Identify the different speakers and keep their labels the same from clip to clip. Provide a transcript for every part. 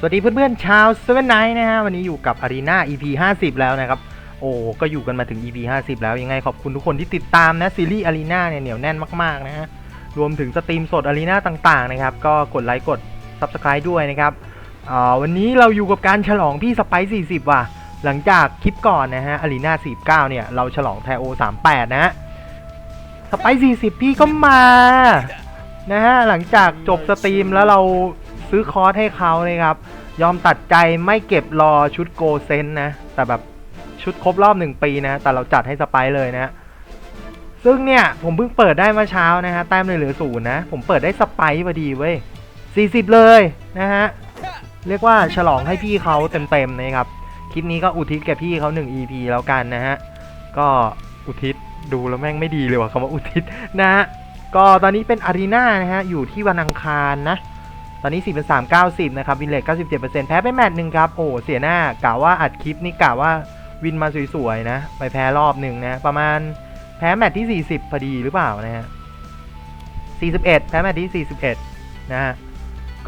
Speaker 1: สวัสดีเพื่อนๆชาวเซเว่นไนท์นะฮะวันนี้อยู่กับ Arena EP 50 แล้วนะครับ โอ้ก็อยู่กันมาถึง EP 50 แล้วยังไงขอบคุณทุกคนที่ติดตามนะซีรีส์ Arena เนี่ยเหนียวแน่นมากๆนะฮะรวมถึงสตรีมสด Arena ต่างๆนะครับก็กดไลค์กด Subscribe ด้วยนะครับวันนี้เราอยู่กับการฉลองพี่สไปซ์40 ว่ะ หลังจากคลิปก่อนนะฮะ Arena 49 เนี่ยเราฉลองแทโอ 38 นะฮะสไปซ์40 พี่ก็มานะฮะหลังจากจบสตรีมแล้วเรา ซื้อคอร์สให้เขานะครับ ยอมตัดใจไม่เก็บรอชุดโกเซนนะ แต่แบบชุดครบรอบหนึ่งปีนะ แต่เราจัดให้สไปซ์เลยนะ ซึ่งเนี่ย ผมเพิ่งเปิดได้เมื่อเช้านะฮะ แต้มเลยเหลือศูนย์นะ ผมเปิดได้สไปซ์พอดีเว้ย40 เลยนะฮะ เรียกว่าฉลองให้พี่เขาเต็มๆนะครับ คลิปนี้ก็อุทิศแก่พี่เขา1 EP แล้วกันนะฮะ ก็อุทิศดูแล้วแม่งไม่ดีเลยว่ะคำว่าอุทิศนะฮะก็ตอนนี้เป็นอารีนานะฮะ อยู่ที่วันอังคารนะ ตอนนี้ 4 เป็น 3 90 นะครับ วินเลท97%แพ้ไปแมตช์หนึ่งครับ โอ้เสียหน้ากะว่าอัดคลิปนี่กะว่าวินมาสวยๆนะ ไปแพ้รอบหนึ่งนะ ประมาณแพ้แมตช์ที่ 40 พอดีหรือเปล่านะฮะ 41 แพ้แมตช์ที่ 41 นะฮะ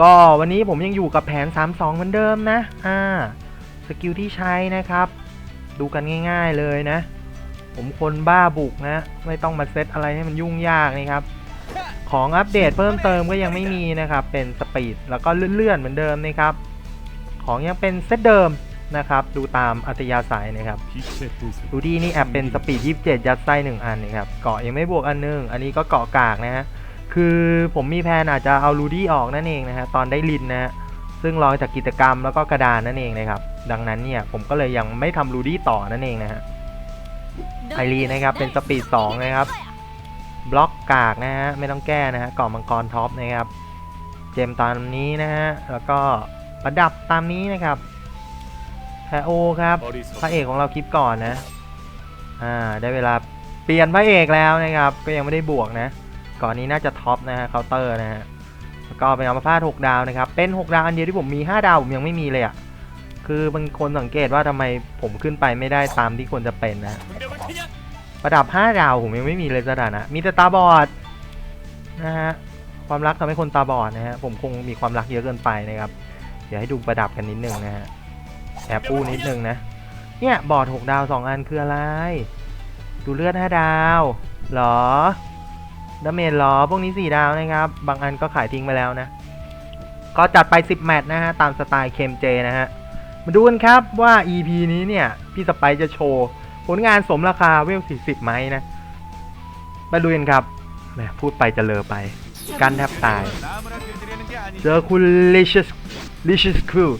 Speaker 1: ก็วันนี้ผมยังอยู่กับแผน 3-2 เหมือนเดิมนะ อ่า สกิลที่ใช้นะครับ ดูกันง่าย ๆเลยนะ ผมคนบ้าบุกนะ ไม่ต้องมาเซตอะไรให้มันยุ่งยากนะครับ ของอัปเดตเพิ่มเติมก็ยังไม่มีนะครับ เป็นสปีดแล้วก็เลื่อนๆเหมือนเดิมนะครับ ของยังเป็นเซตเดิมนะครับ ดูตามอัตยาศัยนะครับ ดูดีนี่แอบเป็นสปีด 27 ยัดไส้1อันนะครับ เกาะยังไม่บวกอันนึง อันนี้ก็เกาะกากนะฮะ คือผมมีแพนอาจจะเอารูดี้ออกนั่นเองนะฮะ ตอนได้ลินนะฮะ ซึ่งรองจากกิจกรรมแล้วก็กระดานนั่นเองนะครับ ดังนั้นเนี่ยผมก็เลยยังไม่ทำรูดี้ต่อนั่นเองนะฮะไอรีนะครับ เป็นสปีด2นะครับ บล็อกกากนะฮะไม่ต้องแก้นะฮะกล่องมังกรท็อปนะครับ เจมตามนี้นะฮะแล้วก็ประดับตามนี้นะครับแพโอครับพระเอกของเราคลิปก่อนนะอ่าได้เวลาเปลี่ยนพระเอกแล้วนะครับ ก็ยังไม่ได้บวกนะ ก่อนนี้น่าจะท็อปนะฮะเคาน์เตอร์นะฮะแล้วก็เป็นอัมพาต6ดาวนะครับ เป็น 6 ดาวอันเดียวที่ผมมี 5 ดาวผมยังไม่มีเลยอะ่ะคือบางคนสังเกตว่าทำไมผมขึ้นไปไม่ได้ตามที่ควรจะเป็นนะป ระดับ 5 ดาวผมยังไม่มีเลยสถานะ มีแต่ตาบอดนะฮะ ความรักทำให้คนตาบอดนะฮะ ผมคงมีความรักเยอะเกินไปนะครับ เดี๋ยวให้ดูประดับกันนิดนึงนะฮะ แอบอู้นิดนึงนะ เนี่ยบอด 6 ดาว 2 อันคืออะไร ดูเลือด 5 ดาวเหรอดาเมจเหรอ พวกนี้ 4 ดาวนะครับ บางอันก็ขายทิ้งไปแล้วนะ ก็จัดไป 10 แมตช์นะฮะ ตามสไตล์เคมเจนะฮะ มาดูกันครับว่า EP นี้เนี่ย พี่สไปจะโชว์ ผลงานสมราคาเวล 40 ไหมนะ มาดูกันครับแหมพูดไปจะเลอไป กันแทบตาย เจอคุณ Licious Licious Crew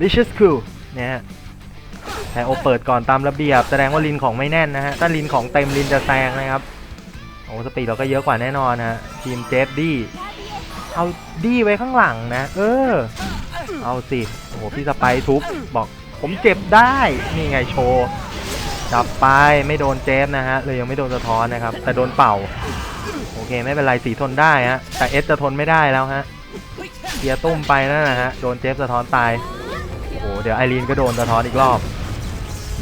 Speaker 1: Licious Crew เนี่ย แต่โอเปิดก่อนตามระเบียบ แสดงว่าลินของไม่แน่นนะฮะ ถ้าลินของเต็มลินจะแซงนะครับ โอ้สปีดเราก็เยอะกว่าแน่นอนฮะ ทีมเจฟดี้เอาดี้ไว้ข้างหลังนะ เออ เอาสิ โอ้โหพี่สไปทุบบอก ผมเจ็บได้ นี่ไงโชว์จับไปไม่โดนเจฟนะฮะเลยยังไม่โดนสะท้อนนะครับ แต่โดนเป่า โอเคไม่เป็นไรสีทนได้ฮะ แต่เอสจะทนไม่ได้แล้วฮะเกียร์ตุ้มไปนั่นนะฮะ โดนเจฟสะท้อนตาย โอ้โห เดี๋ยวไอรีนก็โดนสะท้อนอีกรอบ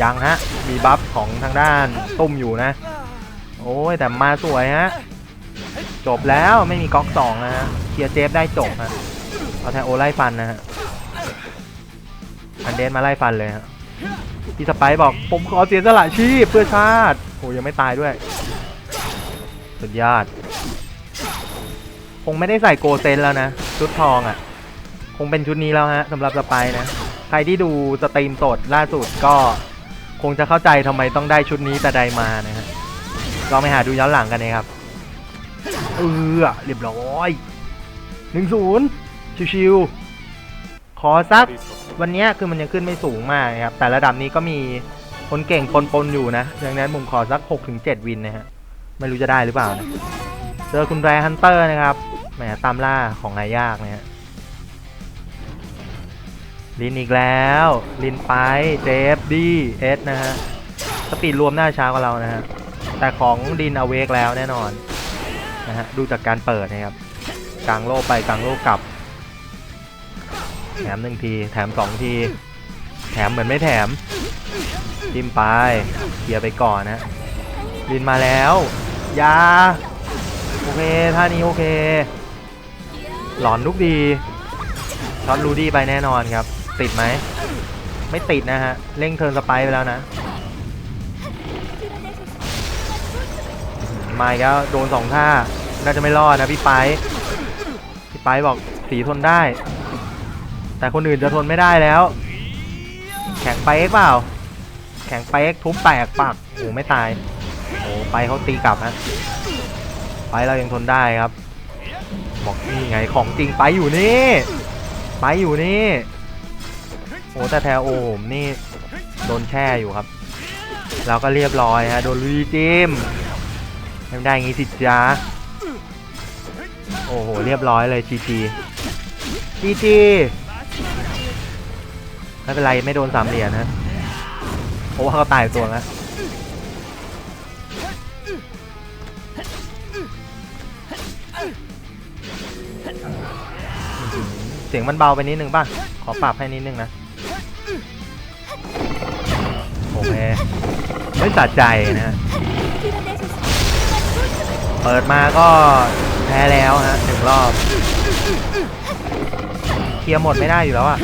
Speaker 1: ยังฮะ มีบัฟของทางด้านตุ้มอยู่นะ โอ้ยแต่มาสวยฮะ จบแล้วไม่มีก๊อกสองนะฮะ เคลียร์เจฟได้จบฮะเอาแทโอไล่ฟันนะฮะ เดนมาไล่ฟันเลยฮะพี่สไปซ์บอกผมขอเสียสละชีพเพื่อชาติโอ้ยังไม่ตายด้วย สุดยอด คงไม่ได้ใส่โกเซนแล้วนะ ชุดทองอะ่ะ คงเป็นชุดนี้แล้วฮะสำหรับสไปซ์นะ ใครที่ดูสตรีมสดล่าสุดก็คงจะเข้าใจทำไมต้องได้ชุดนี้แต่ใดมานะฮะลองไปหาดูย้อนหลังกันนะครับ เออเรียบร้อยหนึ่งศูนย์ชิวๆ อสักวันนี้คือมันยังขึ้นไม่สูงมากนะครับ แต่ระดับนี้ก็มีคนเก่งปนๆอยู่นะดังนั้นผมขอสัก 6-7 วินนะฮะ ไม่รู้จะได้หรือเปล่านะ เจอคุณแรฮันเตอร์นะครับแหมตามล่าของหายากนะฮะลินอีกแล้ว ลินไปเจฟดีเอสนะฮะ สปีดรวมหน้าช้ากว่าเรานะฮะ แต่ของดินอเวกแล้วแน่นอนนะฮะ ดูจากการเปิดนะครับกลางโลกไปกลางโลกกลับ แถมหนึ่งที แถมสองที แถมเหมือนไม่แถมจิ้มไปเคลียร์ไปก่อนนะลินมาแล้วยาโอเคท่านี้โอเค หลอนลูกดีช็อตรูดี้ไปแน่นอนครับ ติดไหม ไม่ติดนะฮะ เร่งเทิร์นสไปไปแล้วนะมาอีกแล้วโดนสองท่า น่าจะไม่รอดนะพี่ไปพี่ไปบอกสีทนได้ แต่คนอื่นจะทนไม่ได้แล้ว แข็งไปเอ็กเปล่า แข็งไปเอ็กทุบแตกปักโอ้ไม่ตายโอ้ไปเขาตีกลับฮะไปเรายังทนได้ครับ บอกนี่ไงของจริงไปอยู่นี่ไปอยู่นี่โอ้แต่แทโอผมนี่โดนแช่อยู่ครับเราก็เรียบร้อยฮะโดนลุยจิมไม่ได้งี้สิจ้าโอ้โห เรียบร้อยเลยจีจีจีจี ไม่เป็นไรไม่โดนสามเหรียญนะเพราะว่าเขาตายตัวแล้วเสียงมันเบาไปนิดนึงป่ะ ขอปรับให้นิดนึงนะ โอเคไม่สะใจนะเปิดมาก็แพ้แล้วฮะหนึ่งรอบ เคลียร์หมดไม่ได้อยู่แล้วอะ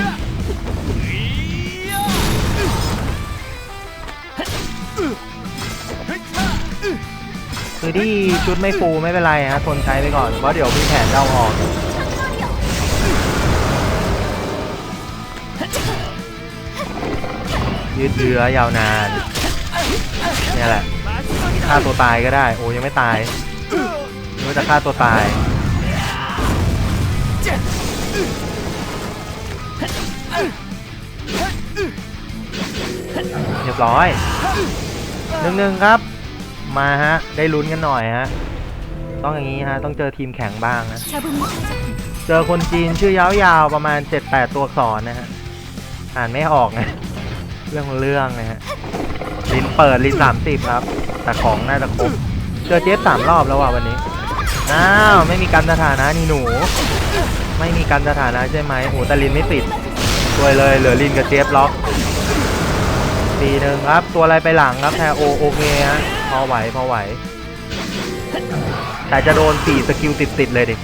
Speaker 1: ที่ชุดไม่ฟูไม่เป็นไรฮะทนใช้ไปก่อนเพราะเดี๋ยวมีแผนเดาออกยืดเยื้อยาวนานเนี่ยแหละฆ่าตัวตายก็ได้ โอ้ยังไม่ตายนึกว่าจะฆ่าตัวตายเรียบร้อยหนึ่งหนึ่งครับ มาฮะ ได้ลุ้นกันหน่อยฮะ ต้องอย่างนี้ฮะ ต้องเจอทีมแข่งบ้างนะ เจอคนจีนชื่อยาวๆประมาณ 7-8 ตัวอักษรนะฮะ อ่านไม่ออกนะ เรื่องของเรื่องนะฮะ ลิ้นเปิดลิ้นสามสิบครับ แต่ของน่าจะครบ เจอเจฟสามรอบแล้วว่ะวันนี้ อ้าว ไม่มีการสถานะนี่หนู ไม่มีการสถานะใช่ไหมโอ้แต่ลิ้นไม่ติดตัวยเลยเหลือลิ้นกับเจฟล็อกตีหนึ่งครับ ตัวอะไรไปหลังครับแทโอโอเคฮะ พอไหวพอไหว แต่จะโดนสี่สกิลติดติดๆเลยดิ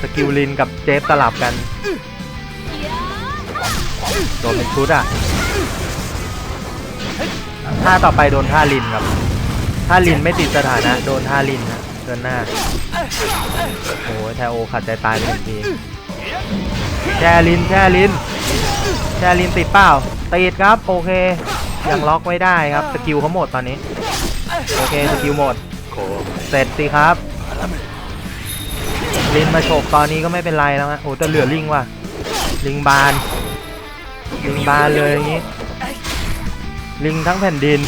Speaker 1: สกิลลินกับเจฟสลับกัน โดนเป็นชุดอะท่าต่อไปโดนท่าลินครับ ท่าลินไม่ติดสถานะ โดนท่าลินฮะเดินหน้า โอ้ยแทโอขัดใจตายไปหนึ่งทีแช่ลินแช่ลินแช่ลินติดเปล่าติดครับ โอเคยังล็อกไว้ได้ครับ สกิลเขาหมดตอนนี้ โอเคสกิลหมด เสร็จสิครับ ลินมาโฉบตอนนี้ก็ไม่เป็นไรแล้วฮะโอ้แต่เหลือลิงว่ะ ลิงบาน ลิงบานเลยอย่างนี้ ลิงทั้งแผ่นดิน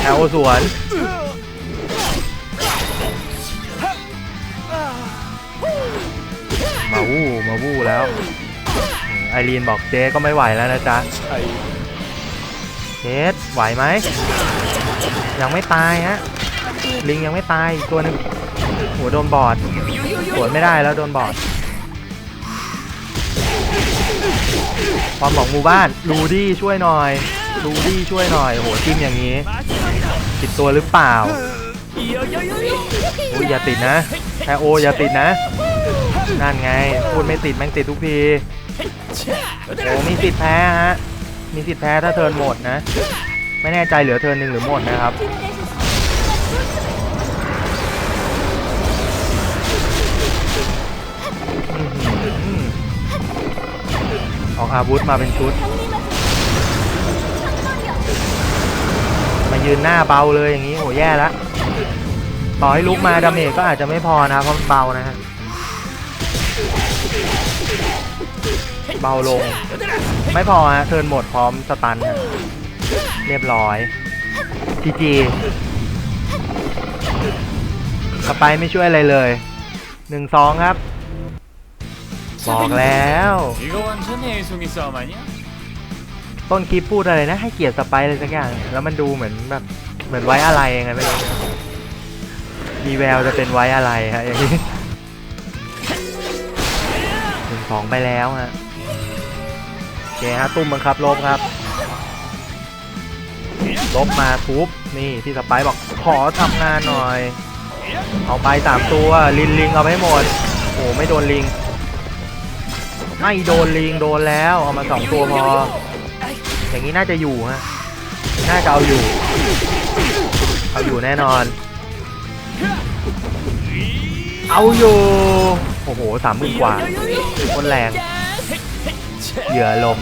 Speaker 1: แถวสวน มาวู้มาวู้แล้วอืมไอรีนบอกเจ๊ก็ไม่ไหวแล้วนะจ๊ะเจสไหวไหม ยังไม่ตายฮะลิงยังไม่ตายอีกตัวหนึงหัวโดนบอดสวนไม่ได้แล้วโดนบอดความบอกหมู่บ้านรูดี้ช่วยหน่อยรูดี้ช่วยหน่อยโอ้โหจิ้มอย่างนี้ติดตัวหรือเปล่าโอ้ยอย่าติดนะแทโออย่าติดนะนั่นไงพูดไม่ติดแม่งติดทุกทีโอ้มีสิทธิ์แพ้ฮะมีสิทธิ์แพ้ถ้าเทิร์นหมดนะ ไม่แน่ใจเหลือเทิร์นหนึ่งหรือหมดนะครับ ออกอาวุธมาเป็นชุด มายืนหน้าเบาเลยอย่างนี้โหแย่แล้วต่อให้ลุกมาดาเมจก็อาจจะไม่พอนะเพราะมันเบานะฮะเบาลง ไม่พอฮะเทินหมดพร้อมสตันฮะ เรียบร้อยจีจีสไปไม่ช่วยอะไรเลยหนึ่งสองครับ บอกแล้วต้นคลิปพูดอะไรนะ ให้เกียรติสไปเลยสักอย่าง แล้วมันดูเหมือนแบบเหมือนไว้อะไรยังไงไม่รู้มีแววจะเป็นไว้อะไรฮะอย่างนี้หนึ่งสองไปแล้วฮะโอเคฮะตุ้มบังคับลบครับ ลบมาทุบนี่ที่สไปซ์บอกขอทำงานหน่อย เอาไปสามตัวลินลิงเอาไปให้หมดโอ้ไม่โดนลิง ไม่โดนลิงโดนแล้วเอามาสองตัวพอ อย่างนี้น่าจะอยู่ฮะน่าจะเอาอยู่ เอาอยู่แน่นอน เอาอยู่ โอ้โหสามหมื่นกว่าคนแรง เหยื่อลม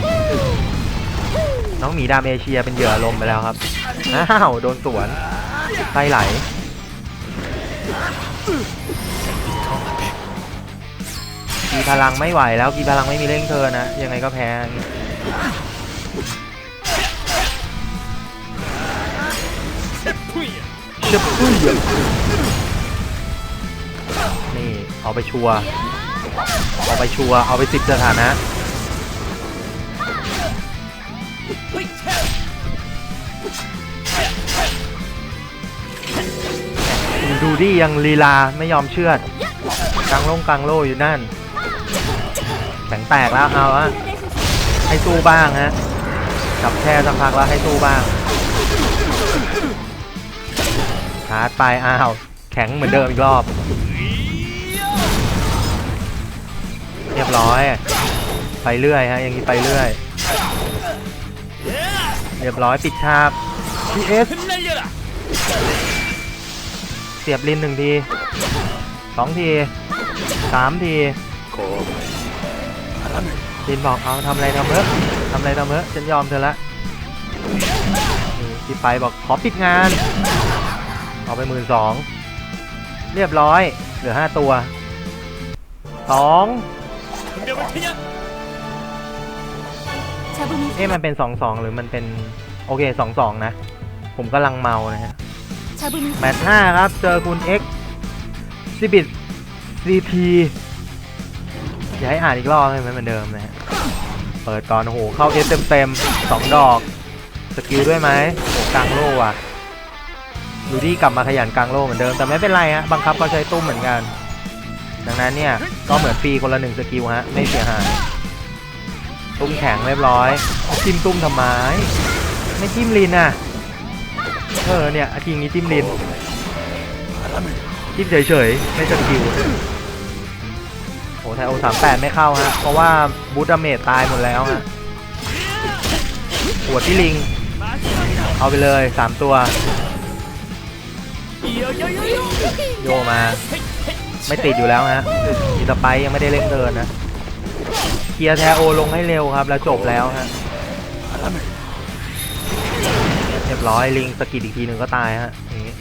Speaker 1: น้องหมีดามเอเชียเป็นเหยื่อลมไปแล้วครับอ้าวโดนสวนไส้ไหลกีพลังไม่ไหวแล้วกีพลังไม่มีเร่งเธอนะ ยังไงก็แพ้เชื่อปุ้ยนี่ เอาไปชัวร์เอาไปชัวร์เอาไปสิบสถานะ ดูดิยังลีลาไม่ยอมเชื่อดกลางลงกลางโล่อยู่นั่น แข็งแตกแล้วเอาอะให้สู้บ้างฮะจับแช่สักพักแล้วให้สู้บ้างชาร์จไปอ้าว แข็งเหมือนเดิมอีกรอบ เรียบร้อย ไปเรื่อยฮะอย่างนี้ไปเรื่อย รียบร้อยปิดฉาก PS เสียบลินหนึ่งทีสองทีสามทีลินบอกเอาทำอะไรทำเมื่อทำอะไรทำเมื่อฉันยอมเธอละพี่ไปบอกขอปิดงาน เอาไปหมื่นสองเรียบร้อย เหลือห้าตัวสอง เอ๊ะมันเป็นสองสองหรือมันเป็นโอเคสองสองนะ ผมกำลังเมานะฮะ
Speaker 2: บ
Speaker 1: แมตช์ห้าครับ เจอคุณเอ็กซิบิทซีทีอย่าให้อ่านอีกรอบใช่ไหมเหมือนเดิมนะฮะ เปิดก่อนโอ้โหเข้าเอสเต็มๆสองดอก สกิลด้วยไหมโอ้กลางโล่อะดูดี้กลับมาขยันกลางโล่เหมือนเดิม แต่ไม่เป็นไรฮะ บังคับเขาใช้ตุ้มเหมือนกัน ดังนั้นเนี่ย ก็เหมือนฟรีคนละหนึ่งสกิลฮะ ไม่เสียหาย ตุ้มแข็งเรียบร้อย จิ้มตุ้มทำไมไม่จิ้มลินอะ เออเนี่ยทีนี้จิ้มลิน จิ้มเฉยๆ ไม่สกิลโอ้ไทโอสามแปดไม่เข้าฮะ เพราะว่าบูตดาเมจตายหมดแล้วฮะหัวที่ลิง เอาไปเลยสามตัว โยมา ไม่ติดอยู่แล้วฮะมีสไปยังไม่ได้เล่นเทินนะ เคลียร์แทโอลงให้เร็วครับ แล้วจบแล้วฮะเรียบร้อยลิงสะกิดอีกทีหนึ่งก็ตายฮะอย่างงี้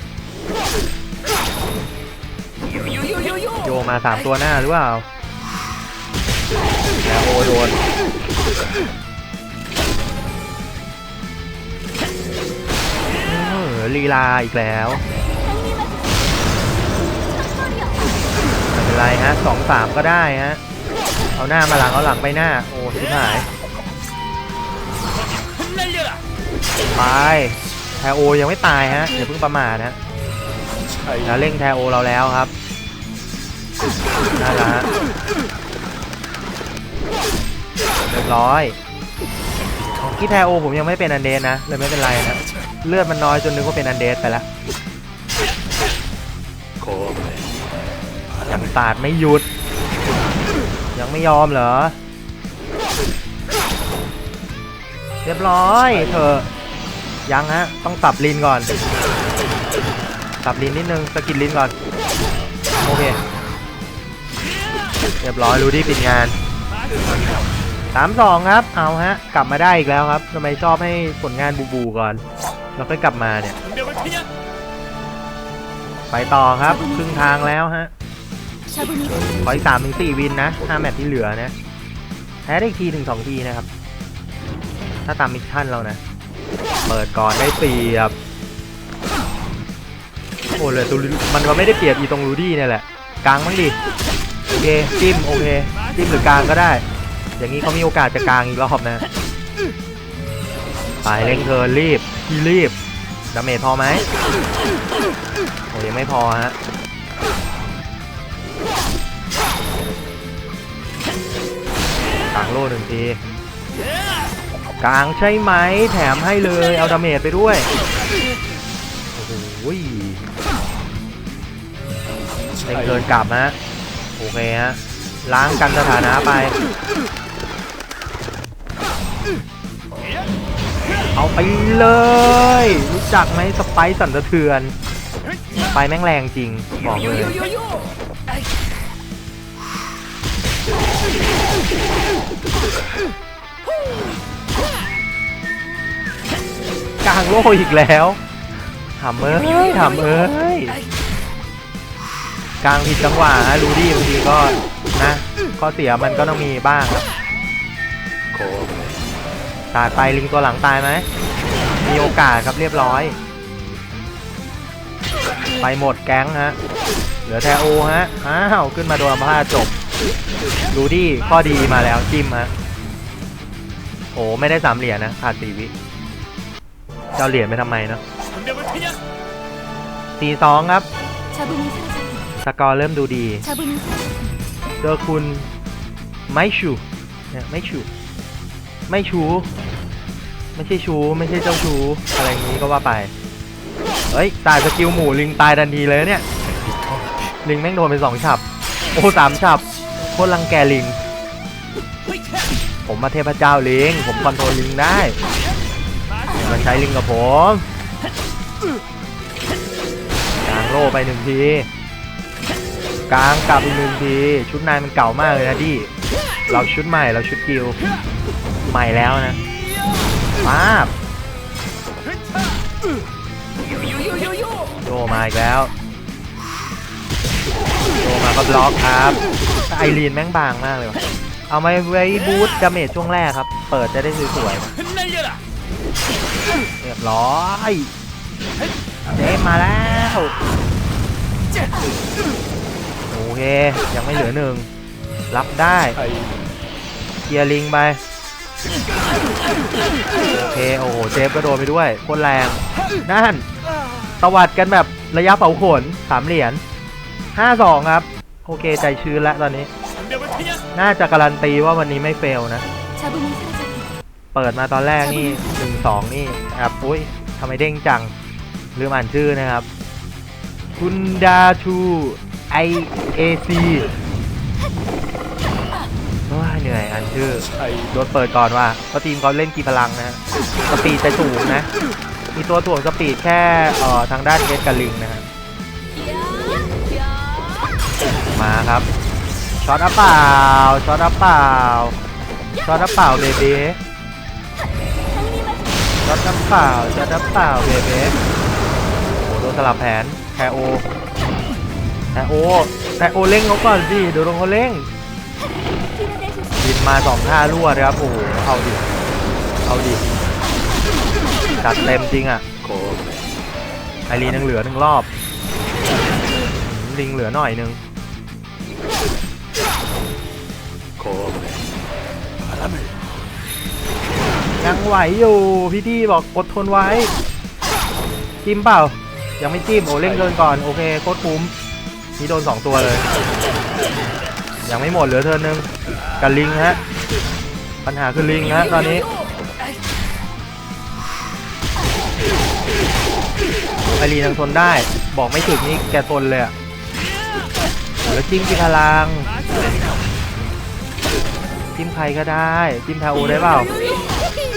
Speaker 1: โยมาสามตัวหน้าหรือเปล่าแล้วโอโดนเออลีลาอีกแล้วไม่เป็นไรฮะสองสามก็ได้ฮะ เอาหน้ามาหลังเอาหลังไปหน้า โอ้ชิบหายไปแทโอยังไม่ตายฮะอย่าเพิ่งประมาทฮะแล้วเร่งแทโอเราแล้วครับน่ารักเรียบร้อยที่แทโอผมยังไม่เป็นอันเดสนะเลยไม่เป็นไรนะเลือดมันน้อยจนนึกว่าเป็นอันเดสไปแล้วยังตาดไม่หยุด ยังไม่ยอมเหรอ เรียบร้อยเธอ ยังฮะ ต้องสับลินก่อน สับลินนิดนึงสกิดลินก่อน โอเค เรียบร้อยรูดี้ปิดงานสามสองครับ เอาฮะ กลับมาได้อีกแล้วครับทำไมชอบให้ผลงานบูบูก่อน แล้วค่อยกลับมาเนี่ย ไปต่อครับ ครึ่งทางแล้วฮะ ขออีกสามถึงสี่วินนะห้าแมตช์ที่เหลือนะแพ้ได้อีกทีหนึ่งสองทีนะครับ ถ้าตามมิชชั่นเรานะ เปิดก่อนได้เปรียบ โอ้เลยตัวมันก็ไม่ได้เปรียบอีตรงรูดี้เนี่ยแหละกลางมั้งดิโอเคจิ้มโอเคจิ้มหรือกลางก็ได้ อย่างนี้เขามีโอกาสจะกลางอีกรอบนะไปเร่งเทิร์นรีบที่รีบดาเมจพอไหมโอ้ยังไม่พอฮะ กลางโล่หนึ่งทีกลางใช่ไหมแถมให้เลยเอาดาเมจไปด้วยโอ้โหเล่นเกินกลับฮะโอเคฮะล้างกันสถานะไป เอาไปเลย รู้จักไหมสไปซ์สันสะเทือน ไปแม่งแรงจริง บอกเลย กลางโลกอีกแล้วถามเอ้ยถามเอ้ยกลางผิดจังหวะนะรู้ดิบางทีก็นะข้อเสียมันก็ต้องมีบ้างครับตายไปลิงตัวหลังตายไหมมีโอกาสครับเรียบร้อย ไปหมดแก๊งฮะเหลือแทโอฮะอ้าวขึ้นมาโดนอัมพาจบดูดิข้อดีมาแล้วจิ้มฮะ โอ้ไม่ได้สามเหรียญนะขาดสี่วิเจ้าเหรียญไปทำไมเนาะ
Speaker 3: 군병을 태냐?
Speaker 1: สี่สองครับ
Speaker 2: 잡음이 사라졌다.
Speaker 1: สกอร์เริ่มดูดี
Speaker 2: 잡음이 사라졌다.
Speaker 1: เจอคุณไม่ชูเนี่ยไม่ชูไม่ชู ไม่ใช่ชู ไม่ใช่เจ้าชู อะไรอย่างนี้ก็ว่าไป เฮ้ย ตายสกิลหมูลิงตายทันทีเลยเนี่ย ลิงแม่งโดนไปสองฉับ โอ้สามฉับโคตรรังแกลิง ผมมาเทพเจ้าลิง ผมคอนโทรลลิงได้อย่ามันใช้ลิงกับผมกลางโล่ไปหนึ่งทีกลางกลับอีกหนึ่งที ชุดนายมันเก่ามากเลยนะดิเราชุดใหม่เราชุดกิลใหม่แล้วนะป้าบโดมาอีกแล้วโดมาก็บล็อกครับไอรีนแม่งบางมากเลยวะเอามาไว้บู ดาเมจช่วงแรกครับ เปิดจะได้สวยๆเรียบร้อยเดฟมาแล้วโอเค ยังไม่เหลือหนึ่ง รับได้เกียร์ลิงไป โอเค โอ้โหเจฟก็โดนไปด้วยคนแรง นั่นตวัดกันแบบระยะเผาขนสามเหรียญห้าสองครับ โอเค ใจชื้นแล้วตอนนี้ น่าจะการันตีว่าวันนี้ไม่เฟลนะ เปิดมาตอนแรกนี่หนึ่งสองนี่แอบอุ้ยทำไมเด้งจัง ลืมอ่านชื่อนะครับ คุณดาชูไอเอซีว้าเหนื่อยอ่านชื่อรถเปิดก่อนว่าสตรีมเขาเล่นกี่พลังนะสปีดจะสูงนะ มีตัวถ่วงสปีดแค่ออทางด้านเอสกับลิงนะมาครับ ช็อตอัเปล่าช็อตอัเปล่าช็อตอัเปล่าเบบีช็อตอัเปล่าช็อตอัเปล่าเบบีโอ้โดนสลับแผนแคโอแคโอแคโอเล่งเขาก่อนสิดูตรงเขาเล่งบินมาสองท่ารั่วเลยครับโอ้โหเอาดิเอาดิจัดเต็มจริงอะไอรีนยังเหลือหนึ่งรอบลิงเหลือหน่อยนึง ยังไหวอยู่พี่ดีบอกอดทนไว้ จิ้มเปล่า ยังไม่จิ้มโอ้เล่งเกินก่อน โอเคโคตรคุ้มนี่โดนสองตัวเลย ยังไม่หมดเหลือเธอหนึ่งกับลิงฮะ ปัญหาคือลิงฮะตอนนี้ไอรีนังทนได้ บอกไม่ถึกนี่แกทนเลยอะ เหลือจิ้มกิพลัง จิ้มใครก็ได้ จิ้มทาโอได้เปล่า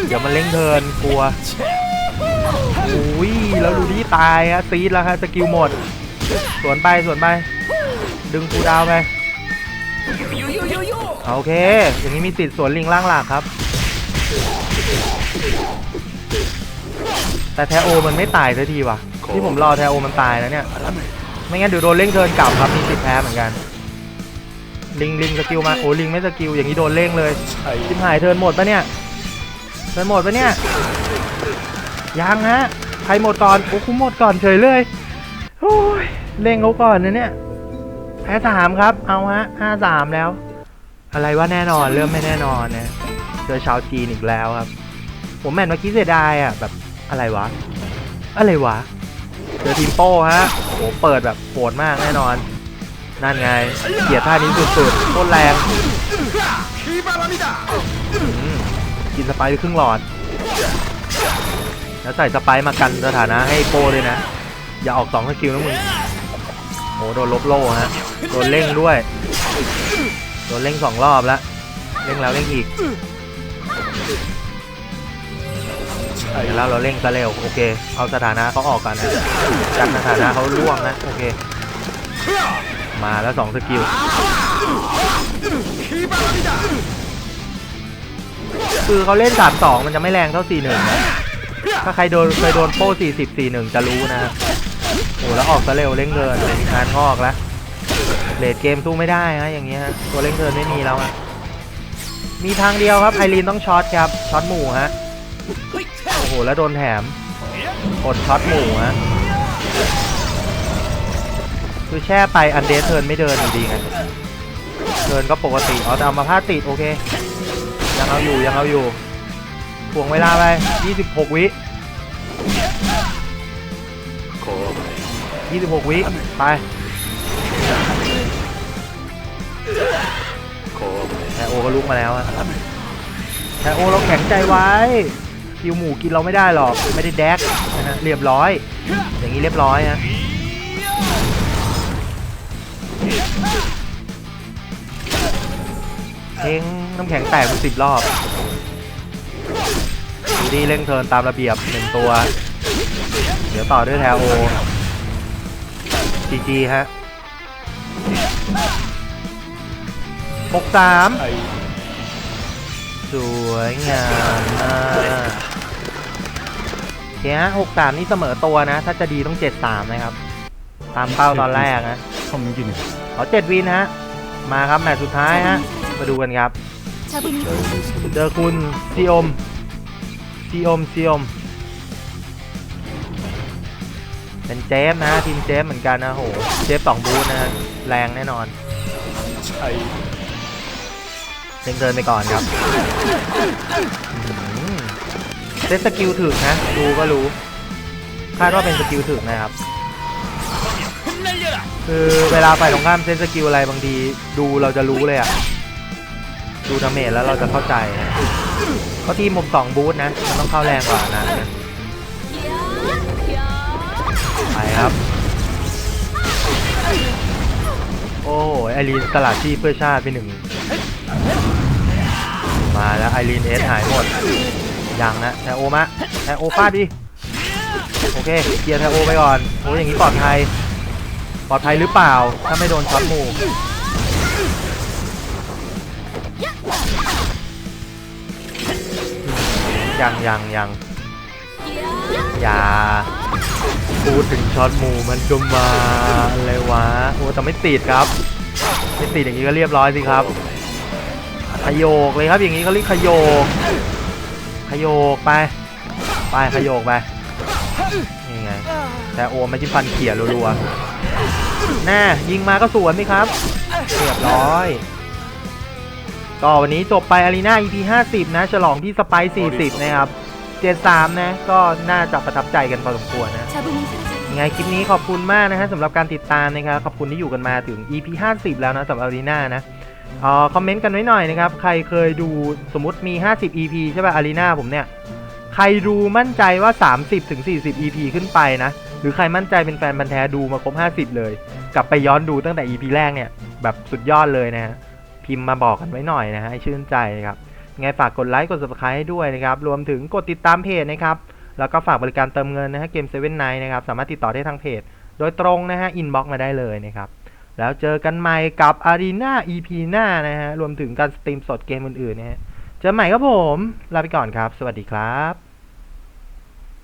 Speaker 1: เดี๋ยวมันเล่งเทินกลัวอุ้ยแล้วดูที่ตายฮะซีดแล้วฮะสกิลหมด สวนไปสวนไป ดึงกูดาวไปโอเค อย่างนี้มีสิทธิ์สวนลิงล่างหลักครับ แต่แทโอมันไม่ตายสักทีว่ะ ที่ผมรอแทโอมันตายนะเนี่ย ไม่งั้นเดี๋ยวโดนเล่งเทินกลับครับมีสิทธิ์แพ้เหมือนกัน ลิงลิงสกิลมาโอ้ลิงไม่สกิลอย่างนี้โดนเล่งเลยชิมหายเทินหมดปะเนี่ยเทินหมดปะเนี่ยยังฮะใครหมดก่อนโอ้คุ้มหมดก่อนเฉยเลยโอ้ยเล่งเขาก่อนนะเนี่ยแพ้สามครับเอาฮะห้าสามแล้ว อะไรว่าแน่นอนเริ่มไม่แน่นอนนะเจอชาวจีนอีกแล้วครับ ผมแมนเมื่อกี้เสียดายอะแบบอะไรวะ อะไรวะ เจอทีมโป้ฮะโหเปิดแบบโหดมากแน่นอน นั่นไง เกียดท่านี้สุดๆโคตรแรงกินสไปร์ไปครึ่งหลอด แล้วใส่สไปร์มากันสถานะให้โป้เลยนะ อย่าออกสองสกิลนะมึงโหโดนลบโล่ฮะ โดนเร่งด้วย โดนเร่งสองรอบแล้วเร่งแล้วเร่งอีก แล้วเราเร่งซะเร็วโอเค เอาสถานะเขาออกกันนะกันสถานะเขาล่วงนะโอเค มาแล้วสองสกิลคือเขาเล่น 3 2 มันจะไม่แรงเท่า 4 1 นะ ถ้าใครโดนเคยโดนโป้40 4 1 จะรู้นะโอ้แล้วออกซะเร็วเร่งเกินงานงอกแล้วเลดเกมสู้ไม่ได้ฮะอย่างเงี้ยตัวเร่งเกินไม่มีแล้วอะมีทางเดียวครับไอรีนต้องช็อตครับช็อตหมู่ฮะ โอ้โห แล้วโดนแถมกดช็อตหมู่ฮะคือแช่ไปอันเดสเทิร์นไม่เดินอยู่ดีไงเทิร์นก็ปกติอ๋อแต่เอามาพาติดโอเค ยังเอาอยู่ยังเอาอยู่ถ่วงเวลาไป 26 วิ 26 วิ ไปแต่โอก็ลุกมาแล้วอะแต่โอเราแข็งใจไว้ คิวหมูกินเราไม่ได้หรอกไม่ได้แดกนะฮะเรียบร้อย อย่างนี้เรียบร้อยฮะเพลงน้ำแข็งแตกเป็นสิบรอบดูดีเร่งเทิร์นตามระเบียบหนึ่งตัว เดี๋ยวต่อด้วยแทโอจีจีฮะหกสามสวยงามมากโอ เคฮะหกสามนี่เสมอตัวนะ ถ้าจะดีต้องเจ็ดสามนะครับ ตามเป้าตอนแรกนะ
Speaker 4: ทมยิน
Speaker 1: ขอเจ็ดวินฮะ มาครับแมตช์สุดท้ายฮะ มาดูกันครับเดอคุณซีอมซีอมซีอมเป็นเจฟนะทีมเจฟเหมือนกันนะโหเจฟสองบูธนะแรงแน่นอนเซ็นเตอร์ไปก่อนครับ เป็สกิลถึกนะ ดูก็รู้ คาดว่าเป็นสกิลถึกนะครับ คือเวลาฝ่ายตรงข้ามเซนสกิลอะไรบางทีดูเราจะรู้เลยอะดูดาเมจแล้วเราจะเข้าใจเพราะทีมผมสองบูทนะมันต้องเข้าแรงกว่านะไปครับ โอ้ไอรีนตลาดที่เพื่อชาติไปหนึ่งมาแล้วไอรีนเอสหายหมด ยังนะแทโอมะแทโอฟาดดิโอเคเคลียร์แทโอไปก่อนโอ้ยอย่างนี้ปลอดภัยปลอดภัยหรือเปล่า ถ้าไม่โดนช็อตหมู่ยังยังยังอย่าพูดถึงช็อตหมู่มันก็มาอะไรวะโอ้แต่ไม่ติดครับ ไม่ติดอย่างนี้ก็เรียบร้อยสิครับขยโยกเลยครับอย่างนี้เขาเรียกขยโยก ขยโยกไป ไปขยโยกไป นี่ไง แต่โอไม่จิ้มฟันเขี่ยรัวๆแน่ยิงมาก็สวนไหมครับเรียบร้อย ก็วันนี้จบไปอารีนา EP 50 นะ ฉลองที่สไปซ์40 นะครับ 73 นะ ก็น่าจะประทับใจกันพอสมควรนะยังไงคลิปนี้ขอบคุณมากนะฮะสำหรับการติดตามนะครับ ขอบคุณที่อยู่กันมาถึง EP 50 แล้วนะสำหรับอารีนานะ เอ่อคอมเมนต์กันไว้หน่อยนะครับ ใครเคยดูสมมติมี 50 EP ใช่ป่ะอารีนาผมเนี่ย ใครดูมั่นใจว่า30ถึง40 EP ขึ้นไปนะ หรือใครมั่นใจเป็นแฟนบันธุ์แท้ดูมาครบ 50 เลย กลับไปย้อนดูตั้งแต่ EP แรกเนี่ย แบบสุดยอดเลยนะฮะ พิมพ์มาบอกกันไว้หน่อยนะฮะให้ชื่นใจนะครับไงฝากกดไลค์กด subscribe ให้ด้วยนะครับ รวมถึงกดติดตามเพจนะครับ แล้วก็ฝากบริการเติมเงินนะฮะเกม7 n i g h t นะครับ สามารถติดต่อได้ทางเพจ โดยตรงนะฮะ อินบ็อกมาได้เลยนะครับ แล้วเจอกันใหม่กับ Arena EP หน้านะฮะ รวมถึงการสตรีมสดเกมอื่นๆนะฮะ เจอกันใหม่ครับผม ลาไปก่อนครับ สวัสดีครับ